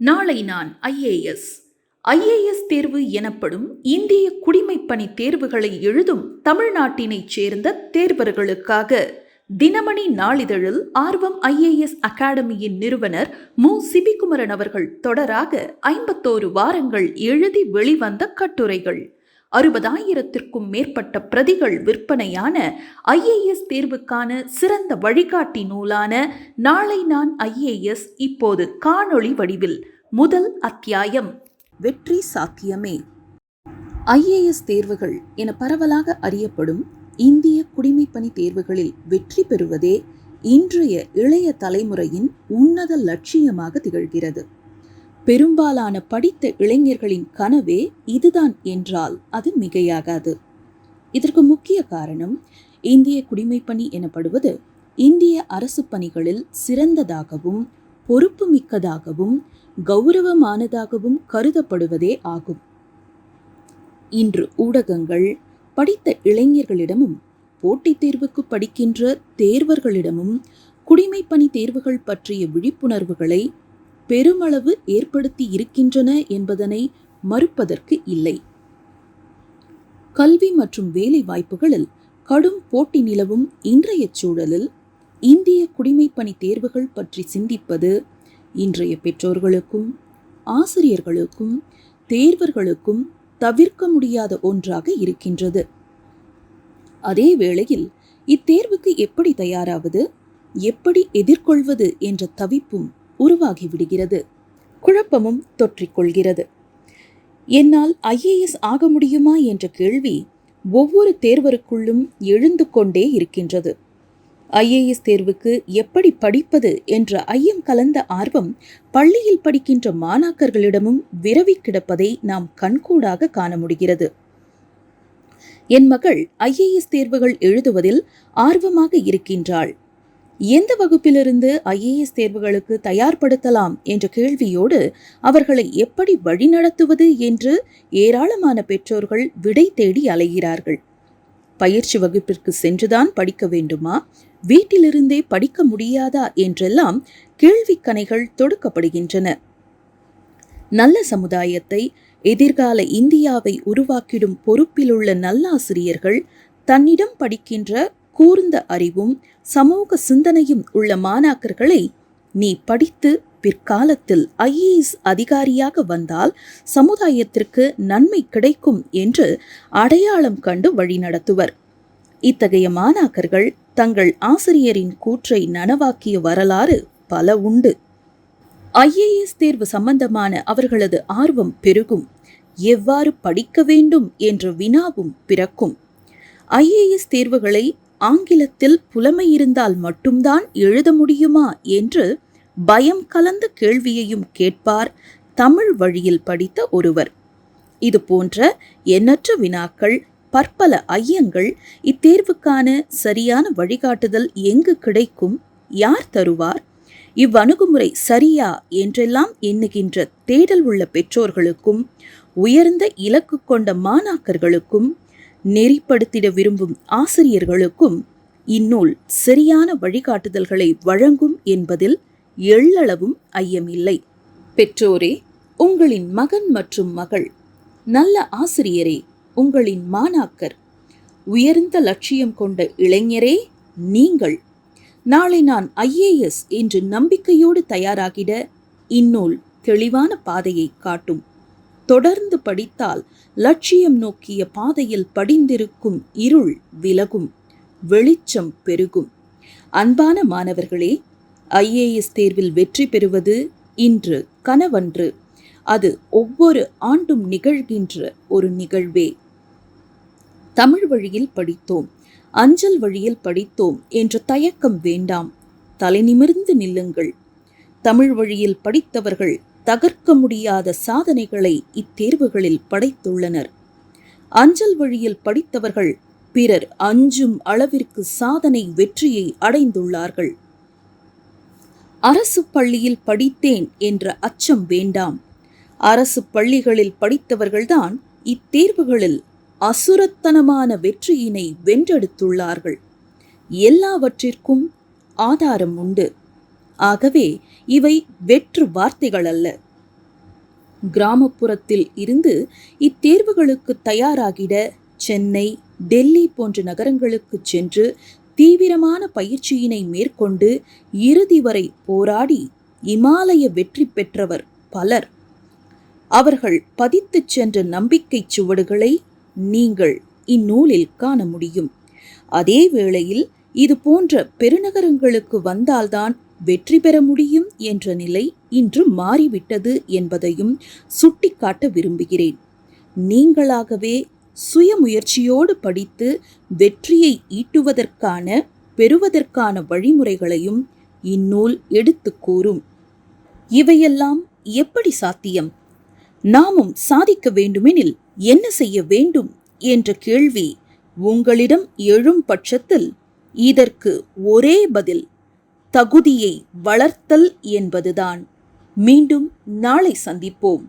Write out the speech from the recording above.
நாளை நான் IAS. IAS தேர்வு எனப்படும் இந்திய குடிமைப்பணி தேர்வுகளை எழுதும் தமிழ்நாட்டினைச் சேர்ந்த தேர்வர்களுக்காக தினமணி நாளிதழில் ஆர்வம் ஐஏஎஸ் அகாடமியின் நிறுவனர் மு. சிபிகுமரன் அவர்கள் தொடராக ஐம்பத்தோரு வாரங்கள் எழுதி வெளிவந்த கட்டுரைகள். அறுபதாயிரத்திற்கும் மேற்பட்ட பிரதிகள் விற்பனையான ஐஏஎஸ் தேர்வுக்கான சிறந்த வழிகாட்டி நூலான நாளை நான் ஐஏஎஸ் இப்போது காணொளி வடிவில் முதல் அத்தியாயம். வெற்றி சாத்தியமே. ஐஏஎஸ் தேர்வுகள் என பரவலாக அறியப்படும் இந்திய குடிமைப்பணி தேர்வுகளில் வெற்றி பெறுவதே இன்றைய இளைய தலைமுறையின் உன்னத லட்சியமாக திகழ்கிறது. பெரும்பாலான படித்த இளைஞர்களின் கனவே இதுதான் என்றால் அது மிகையாகாது. இதற்கு முக்கிய காரணம் இந்திய குடிமைப்பணி எனப்படுவது இந்திய அரசு பணிகளில் சிறந்ததாகவும் பொறுப்புமிக்கதாகவும் கௌரவமானதாகவும் கருதப்படுவதே ஆகும். இன்று ஊடகங்கள் படித்த இளைஞர்களிடமும் போட்டித் தேர்வுக்கு படிக்கின்ற தேர்வர்களிடமும் குடிமைப்பணி தேர்வுகள் பற்றிய விழிப்புணர்வுகளை பெருமளவு ஏற்படுத்தி இருக்கின்றன என்பதனை மறுப்பதற்கு இல்லை. கல்வி மற்றும் வேலை வாய்ப்புகளில் கடும் போட்டி நிலவும் இன்றைய சூழலில் இந்திய குடிமைப்பணி தேர்வுகள் பற்றி சிந்திப்பது இன்றைய பெற்றோர்களுக்கும் ஆசிரியர்களுக்கும் தேர்வர்களுக்கும் தவிர்க்க முடியாத ஒன்றாக இருக்கின்றது. அதே வேளையில் இத்தேர்வுக்கு எப்படி தயாராவது எப்படி எதிர்கொள்வது என்ற தவிப்பும் உருவாகி விடுகிறது குழப்பமும் தொற்றிக்கொள்கிறது. என்னால் ஐஏஎஸ் ஆக முடியுமா என்ற கேள்வி ஒவ்வொரு தேர்வருக்குள்ளும் எழுந்து கொண்டே இருக்கின்றது. ஐஏஎஸ் தேர்வுக்கு எப்படி படிப்பது என்ற ஐயம் கலந்த ஆர்வம் பள்ளியில் படிக்கின்ற மாணாக்கர்களிடமும் விரவி கிடப்பதை நாம் கண்கூடாக காண முடிகிறது. என் மகள் ஐஏஎஸ் தேர்வுகள் எழுதுவதில் ஆர்வமாக இருக்கின்றாள். எந்த வகுப்பிலிருந்து ஐஏஎஸ் தேர்வுகளுக்கு தயார்படுத்தலாம் என்ற கேள்வியோடு அவர்களை எப்படி வழிநடத்துவது என்று ஏராளமான பெற்றோர்கள் விடை தேடி அலைகிறார்கள். பயிற்சி வகுப்பிற்கு சென்றுதான் படிக்க வேண்டுமா? வீட்டிலிருந்தே படிக்க முடியாதா? என்றெல்லாம் கேள்விக்கணைகள் தொடுக்கப்படுகின்றன. நல்ல சமுதாயத்தை எதிர்கால இந்தியாவை உருவாக்கிடும் பொறுப்பிலுள்ள நல்லாசிரியர்கள் தன்னிடம் படிக்கின்ற கூர்ந்த அறிவும் சமூக சிந்தனையும் உள்ள மாணாக்கர்களை நீ படித்து பிற்காலத்தில் ஐஏஎஸ் அதிகாரியாக வந்தால் சமுதாயத்திற்கு நன்மை கிடைக்கும் என்று அடையாளம் கண்டு வழிநடத்துவர் இத்தகைய மாணாக்கர்கள் தங்கள் ஆசிரியரின் கூற்றை நனவாக்கிய வரலாறு பல உண்டு. ஐஏஎஸ் தேர்வு சம்பந்தமான அவர்களது ஆர்வம் பெருகும். எவ்வாறு படிக்க வேண்டும் என்ற வினாவும் பிறக்கும். ஐஏஎஸ் தேர்வுகளை ஆங்கிலத்தில் புலமை இருந்தால் மட்டும்தான் எழுத முடியுமா என்று பயம் கலந்த கேள்வியையும் கேட்பார் தமிழ் வழியில் படித்த ஒருவர். இது போன்ற எண்ணற்ற வினாக்கள் பற்பல ஐயங்கள் இத்தேர்வுக்கான சரியான வழிகாட்டுதல் எங்கு கிடைக்கும் யார் தருவார் இவ்வணுகுமுறை சரியா என்றெல்லாம் எண்ணுகின்ற தேடல் உள்ள பெற்றோர்களுக்கும் உயர்ந்த இலக்கு கொண்ட மாணாக்கர்களுக்கும் நெறிப்படுத்திட விரும்பும் ஆசிரியர்களுக்கும் இந்நூல் சரியான வழிகாட்டுதல்களை வழங்கும் என்பதில் எள்ளளவும் ஐயமில்லை. பெற்றோரே உங்களின் மகன் மற்றும் மகள் நல்ல ஆசிரியரே உங்களின் மாணாக்கர் உயர்ந்த லட்சியம் கொண்ட இளைஞரே நீங்கள். நாளை நான் ஐஏஎஸ் என்று நம்பிக்கையோடு தயாராகிட இந்நூல் தெளிவான பாதையை காட்டும். தொடர்ந்து படித்தால் லட்சியம் நோக்கிய பாதையில் படிந்திருக்கும் இருள் விலகும் வெளிச்சம் பெருகும். அன்பான மாணவர்களே ஐஏஎஸ் தேர்வில் வெற்றி பெறுவது இன்று கனவன்று. அது ஒவ்வொரு ஆண்டும் நிகழ்கின்ற ஒரு நிகழ்வே. தமிழ் வழியில் படித்தோம் அஞ்சல் வழியில் படித்தோம் என்ற தயக்கம் வேண்டாம். தலைநிமிர்ந்து நில்லுங்கள். தமிழ் வழியில் படித்தவர்கள் தகர்க்க முடியாத சாதனைகளை இத்தேர்வுகளில் படைத்துள்ளனர். அஞ்சல் வழியில் படித்தவர்கள் பிறர் அஞ்சும் அளவிற்கு சாதனை வெற்றியை அடைந்துள்ளார்கள். அரசு பள்ளியில் படித்தேன் என்ற அச்சம் வேண்டாம். அரசு பள்ளிகளில் படித்தவர்கள்தான் இத்தேர்வுகளில் அசுரத்தனமான வெற்றியினை வென்றெடுத்துள்ளார்கள். எல்லாவற்றிற்கும் ஆதாரம் உண்டு. ஆகவே இவை வெற்று வார்த்தைகள் அல்ல கிராமப்புறத்தில் இருந்து இத்தேர்வுகளுக்கு தயாராகிட சென்னை டெல்லி போன்ற நகரங்களுக்குச் சென்று தீவிரமான பயிற்சியினை மேற்கொண்டு இறுதி வரை போராடி இமாலய வெற்றி பெற்றவர் பலர். அவர்கள் பதித்துச் சென்ற நம்பிக்கைச் சுவடுகளை நீங்கள் இந்நூலில் காண முடியும். அதே வேளையில் இது போன்ற பெருநகரங்களுக்கு வந்தால்தான் வெற்றி பெற முடியும் என்ற நிலை இன்று மாறிவிட்டது என்பதையும் சுட்டிக்காட்ட விரும்புகிறேன். நீங்களாகவே சுயமுயற்சியோடு படித்து வெற்றியை ஈட்டுவதற்கான பெறுவதற்கான வழிமுறைகளையும் இந்நூல் எடுத்து கூறும். இவையெல்லாம் எப்படி சாத்தியம்? நாமும் சாதிக்க வேண்டுமெனில் என்ன செய்ய வேண்டும் என்ற கேள்வி உங்களிடம் எழும் பட்சத்தில் இதற்கு ஒரே பதில் தகுதியை வளர்த்தல் என்பதுதான். மீண்டும் நாளை சந்திப்போம்.